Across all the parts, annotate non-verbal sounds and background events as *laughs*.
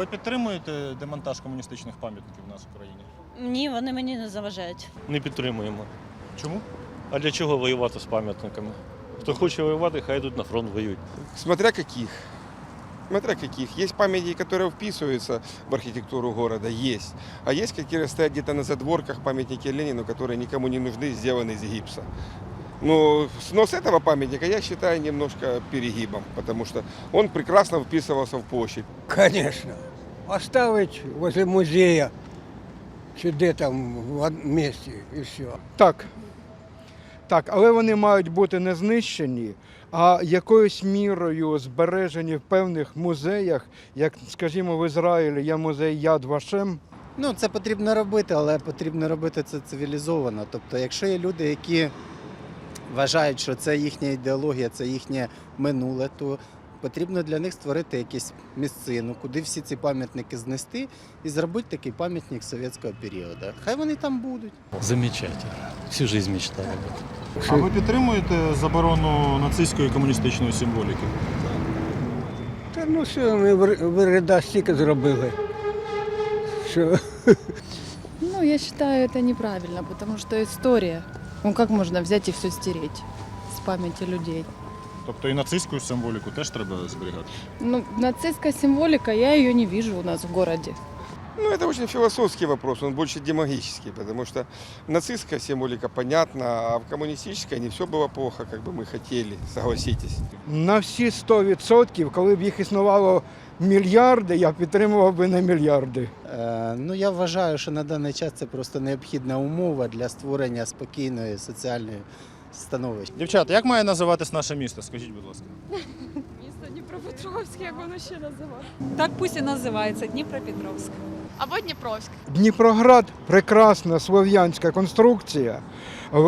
Ви підтримуєте демонтаж комуністичних пам'ятників в нас в Україні? Ні, вони мені не заважають. Не підтримуємо. Чому? А для чого воювати з пам'ятниками? Хто хоче воювати, хай йдуть на фронт воюють. Смотря каких. Смотря каких. Есть памятники, которые вписываются в архитектуру города, есть. А есть, которые стоят где-то на задворках памятники Ленину, которые никому не нужны, сделаны из гипса. Но снос этого памятника я считаю немножко перегибом, потому что он прекрасно вписывался в площадь. Конечно. Оставить возле музея, чи де там в місті і все. Так. Так, але вони мають бути не знищені, а якоюсь мірою збережені в певних музеях, як, скажімо, в Ізраїлі є музей Яд Вашем. Ну, це потрібно робити, але потрібно робити це цивілізовано. Тобто, якщо є люди, які вважають, що це їхня ідеологія, це їхнє минуле, то потрібно для них створити якусь місцину, куди всі ці пам'ятники знести і зробити такий пам'ятник совєтського періоду. Хай вони там будуть. Замечательно. Всю жизнь мечтал об. А ви підтримуєте заборону нацистської і комуністичної символіки? Та ну що ми в Р- в стільки зробили. Що *laughs* Ну, я считаю это неправильно, потому что история. Ну, как можно взять и все стереть с памяти людей? Тобто і нацистську символіку теж треба зберігати? Ну, нацистская символика, я ее не вижу у нас в городе. Ну, это очень философский вопрос, он больше демагогический, потому что нацистская символика понятна, а в коммунистической не все было плохо, как бы мы хотели, согласитесь. На всі 100%, коли б їх існувало мільярди, я підтримував би не мільярди. Е, ну, я вважаю, що на даний час це просто необхідна умова для створення спокійної соціальної становища. Дівчата, як має називатись наше місто? Скажіть, будь ласка. *laughs* Місто Дніпропетровське, як воно ще називає. Так пусть і називається Дніпропетровськ. Або Дніпровськ. Дніпроград прекрасна слов'янська конструкція,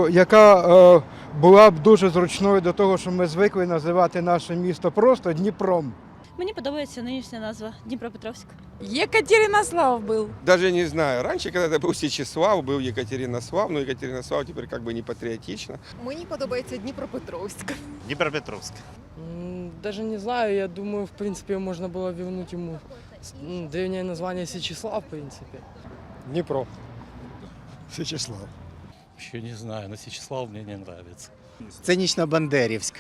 яка е, була б дуже зручною до того, що ми звикли називати наше місто просто Дніпром. Мені подобається нинішня назва Дніпропетровськ. Єкатеринослав був. Даже не знаю, раньше когда-то был Сечеслав, был Екатеринослав, но Екатеринослав теперь как бы не патриотично. Мені подобається Дніпропетровськ. Дніпропетровськ. М, Даже не знаю, я думаю, в принципе, можно было вернуть ему с- м, древнее название Сечеслав, в принципе. Дніпро. Еще не знаю, но Сечеслав мне не нравится. Цинічно-бандерівськ.